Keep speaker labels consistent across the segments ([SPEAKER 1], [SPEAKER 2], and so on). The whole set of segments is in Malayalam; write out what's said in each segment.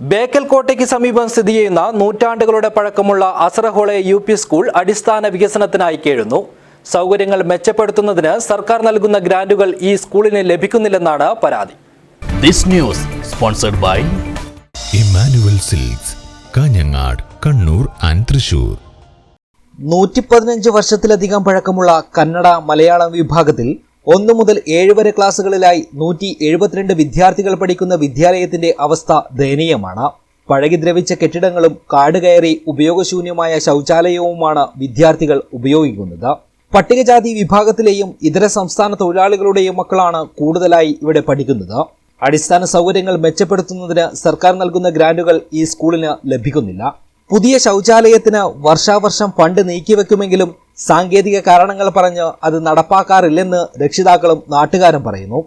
[SPEAKER 1] ബേക്കൽ കോട്ടയ്ക്ക് സമീപം സ്ഥിതി ചെയ്യുന്ന നൂറ്റാണ്ടുകളുടെ പഴക്കമുള്ള അസറഹോളെ യു പി സ്കൂൾ അടിസ്ഥാന വികസനത്തിനായി കേഴുന്നു. സൗകര്യങ്ങൾ മെച്ചപ്പെടുത്തുന്നതിന് സർക്കാർ നൽകുന്ന ഗ്രാന്റുകൾ ഈ സ്കൂളിന് ലഭിക്കുന്നില്ലെന്നാണ് പരാതി.
[SPEAKER 2] Silks Kanhangad Kannur and Thrissur.
[SPEAKER 3] നൂറ്റി പതിനഞ്ച് വർഷത്തിലധികം പഴക്കമുള്ള കന്നഡ മലയാളം വിഭാഗത്തിൽ ഒന്നു മുതൽ ഏഴ് വരെ ക്ലാസ്സുകളിലായി നൂറ്റി എഴുപത്തിരണ്ട് വിദ്യാർത്ഥികൾ പഠിക്കുന്ന വിദ്യാലയത്തിന്റെ അവസ്ഥ ദയനീയമാണ്. പഴകി ദ്രവിച്ച കെട്ടിടങ്ങളും കാട് കയറി ഉപയോഗശൂന്യമായ ശൗചാലയവുമാണ് വിദ്യാർത്ഥികൾ ഉപയോഗിക്കുന്നത്. പട്ടികജാതി വിഭാഗത്തിലെയും ഇതര സംസ്ഥാന തൊഴിലാളികളുടെയും മക്കളാണ് കൂടുതലായി ഇവിടെ പഠിക്കുന്നത്. അടിസ്ഥാന സൗകര്യങ്ങൾ മെച്ചപ്പെടുത്തുന്നതിന് സർക്കാർ നൽകുന്ന ഗ്രാന്റുകൾ ഈ സ്കൂളിന് ലഭിക്കുന്നില്ല. പുതിയ ശൗചാലയത്തിന് വർഷാവർഷം ഫണ്ട് നീക്കിവെക്കുമെങ്കിലും സാങ്കേതിക കാരണങ്ങൾ പറഞ്ഞ് അത് നടപ്പാക്കാറില്ലെന്ന് രക്ഷിതാക്കളും നാട്ടുകാരും പറയുന്നു.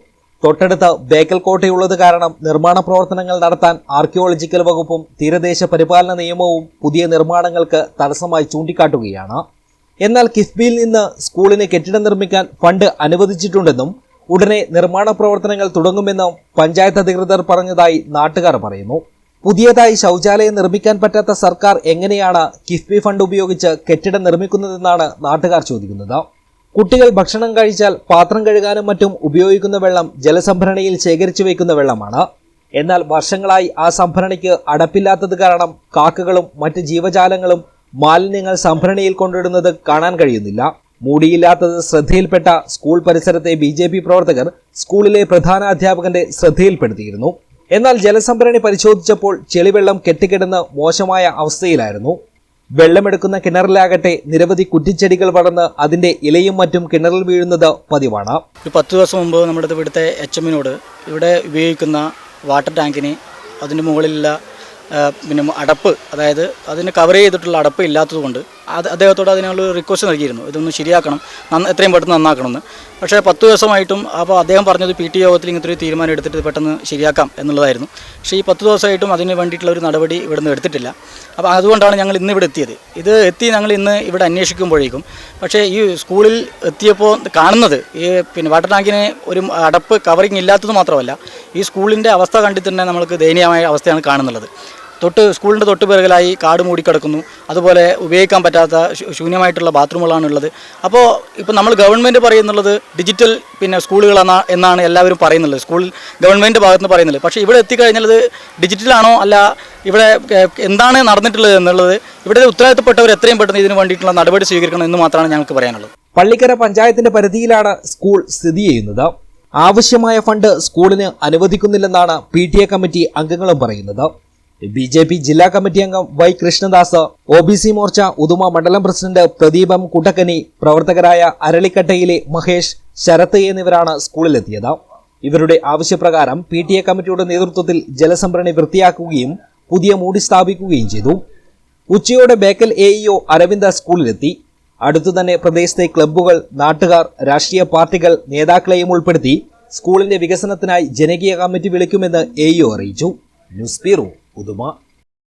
[SPEAKER 3] തൊട്ടടുത്ത് ബേക്കൽ കോട്ടയുള്ളത് കാരണം നിർമ്മാണ പ്രവർത്തനങ്ങൾ നടത്താൻ ആർക്കിയോളജിക്കൽ വകുപ്പും തീരദേശ പരിപാലന നിയമവും പുതിയ നിർമ്മാണങ്ങൾക്ക് തടസ്സമായി ചൂണ്ടിക്കാട്ടുകയാണ്. എന്നാൽ കിഫ്ബിയിൽ നിന്ന് സ്കൂളിന് കെട്ടിടം നിർമ്മിക്കാൻ ഫണ്ട് അനുവദിച്ചിട്ടുണ്ടെന്നും ഉടനെ നിർമ്മാണ പ്രവർത്തനങ്ങൾ തുടങ്ങുമെന്നും പഞ്ചായത്ത് അധികൃതർ പറഞ്ഞതായി നാട്ടുകാർ പറയുന്നു. പുതിയതായി ശൗചാലയം നിർമ്മിക്കാൻ പറ്റാത്ത സർക്കാർ എങ്ങനെയാണ് കിഫ്ബി ഫണ്ട് ഉപയോഗിച്ച് കെട്ടിടം നിർമ്മിക്കുന്നതെന്നാണ് നാട്ടുകാർ ചോദിക്കുന്നത്. കുട്ടികൾ ഭക്ഷണം കഴിച്ചാൽ പാത്രം കഴുകാനും മറ്റും ഉപയോഗിക്കുന്ന വെള്ളം ജലസംഭരണിയിൽ ശേഖരിച്ചു വയ്ക്കുന്ന വെള്ളമാണ്. എന്നാൽ വർഷങ്ങളായി ആ സംഭരണിക്ക് അടപ്പില്ലാത്തത് കാരണം കാക്കകളും മറ്റ് ജീവജാലങ്ങളും മാലിന്യങ്ങൾ സംഭരണിയിൽ കൊണ്ടിടുന്നത് കാണാൻ കഴിയുന്നില്ല. മൂടിയില്ലാത്തത് ശ്രദ്ധയിൽപ്പെട്ട സ്കൂൾ പരിസരത്തെ ബി പ്രവർത്തകർ സ്കൂളിലെ പ്രധാന അധ്യാപകന്റെ ശ്രദ്ധയിൽപ്പെടുത്തിയിരുന്നു. എന്നാൽ ജലസംഭരണി പരിശോധിച്ചപ്പോൾ ചെളിവെള്ളം കെട്ടിക്കിടന്ന് മോശമായ അവസ്ഥയിലായിരുന്നു. വെള്ളമെടുക്കുന്ന കിണറിലാകട്ടെ നിരവധി കുറ്റിച്ചെടികൾ വളർന്ന് അതിന്റെ ഇലയും മറ്റും കിണറിൽ വീഴുന്നത് പതിവാണ്.
[SPEAKER 4] ഒരു പത്ത് ദിവസം മുമ്പ് നമ്മുടെ ഇവിടുത്തെ എച്ച് എമ്മിനോട് ഇവിടെ ഉപയോഗിക്കുന്ന വാട്ടർ ടാങ്കിന് അതിന്റെ മുകളിലുള്ള പിന്നെ അടപ്പ് അതായത് അതിന് കവർ ചെയ്തിട്ടുള്ള അടപ്പ് ഇല്ലാത്തതുകൊണ്ട് അത് അദ്ദേഹത്തോട് അതിനുള്ള റിക്വസ്റ്റ് നൽകിയിരുന്നു. ഇതൊന്ന് ശരിയാക്കണം. എത്രയും പെട്ടെന്ന് നന്നാക്കണമെന്ന്. പക്ഷേ പത്ത് ദിവസമായിട്ടും അപ്പോൾ അദ്ദേഹം പറഞ്ഞത് പി ടി യോഗത്തിൽ ഇങ്ങനത്തെ ഒരു തീരുമാനം എടുത്തിട്ട് പെട്ടെന്ന് ശരിയാക്കാം എന്നുള്ളതായിരുന്നു. പക്ഷേ ഈ പത്ത് ദിവസമായിട്ടും അതിന് വേണ്ടിയിട്ടുള്ള ഒരു നടപടി ഇവിടുന്ന് എടുത്തിട്ടില്ല. അപ്പോൾ അതുകൊണ്ടാണ് ഞങ്ങൾ ഇന്ന് ഇവിടെ എത്തിയത്. ഇത് എത്തി ഞങ്ങൾ ഇന്ന് ഇവിടെ അന്വേഷിക്കുമ്പോഴേക്കും. പക്ഷേ ഈ സ്കൂളിൽ എത്തിയപ്പോൾ കാണുന്നത് ഈ പിന്നെ വാട്ടർ ടാങ്കിന് ഒരു അടപ്പ് കവറിങ് ഇല്ലാത്തത് മാത്രമല്ല ഈ സ്കൂളിന്റെ അവസ്ഥ കണ്ടിട്ട് തന്നെ നമ്മൾക്ക് ദയനീയമായ അവസ്ഥയാണ് കാണുന്നുള്ളത്. തൊട്ട് സ്കൂളിന്റെ തൊട്ട് പിറകിലായി കാട് മൂടിക്കിടക്കുന്നു. അതുപോലെ ഉപയോഗിക്കാൻ പറ്റാത്ത ശൂന്യമായിട്ടുള്ള ബാത്റൂമുകളാണ് ഉള്ളത് അപ്പോൾ ഇപ്പോൾ നമ്മൾ ഗവൺമെന്റ് പറയുന്നുള്ളത് ഡിജിറ്റൽ പിന്നെ സ്കൂളുകളെന്നാ എന്നാണ് എല്ലാവരും പറയുന്നുള്ളത്. സ്കൂൾ ഗവൺമെന്റ് ഭാഗത്ത് നിന്ന് പറയുന്നത് പക്ഷേ ഇവിടെ എത്തിക്കഴിഞ്ഞാൽ ഡിജിറ്റലാണോ അല്ല ഇവിടെ എന്താണ് നടന്നിട്ടുള്ളത് എന്നുള്ളത് ഇവിടെ ഉത്തരവാദിത്തപ്പെട്ടവർ എത്രയും പെട്ടെന്ന് ഇതിന് വേണ്ടിയിട്ടുള്ള നടപടി സ്വീകരിക്കണം എന്ന് മാത്രമാണ് ഞങ്ങൾക്ക് പറയാനുള്ളത്.
[SPEAKER 3] പള്ളിക്കര പഞ്ചായത്തിന്റെ പരിധിയിലാണ് സ്കൂൾ സ്ഥിതി ചെയ്യുന്നത്. ആവശ്യമായ ഫണ്ട് സ്കൂളിന് അനുവദിക്കുന്നില്ലെന്നാണ് പി കമ്മിറ്റി അംഗങ്ങളും പറയുന്നത്. ബി ജെ പി ജില്ലാ കമ്മിറ്റി അംഗം Y Krishnadas O B C Morcha Uduma മണ്ഡലം പ്രസിഡന്റ് പ്രദീപം കുട്ടക്കനി പ്രവർത്തകരായ അരളിക്കട്ടയിലെ മഹേഷ് ശരത് എന്നിവരാണ് സ്കൂളിലെത്തിയത്. ഇവരുടെ ആവശ്യപ്രകാരം പി ടി എ കമ്മിറ്റിയുടെ നേതൃത്വത്തിൽ ജലസംഭരണി വൃത്തിയാക്കുകയും പുതിയ മൂടി സ്ഥാപിക്കുകയും ചെയ്തു. ഉച്ചയോടെ ബേക്കൽ എ ഇഒ അരവിന്ദ സ്കൂളിലെത്തി. അടുത്തുതന്നെ പ്രദേശത്തെ ക്ലബ്ബുകൾ നാട്ടുകാർ രാഷ്ട്രീയ പാർട്ടികൾ നേതാക്കളെയും ഉൾപ്പെടുത്തി സ്കൂളിന്റെ വികസനത്തിനായി ജനകീയ കമ്മിറ്റി വിളിക്കുമെന്ന് എ അറിയിച്ചു. News bureau Uduma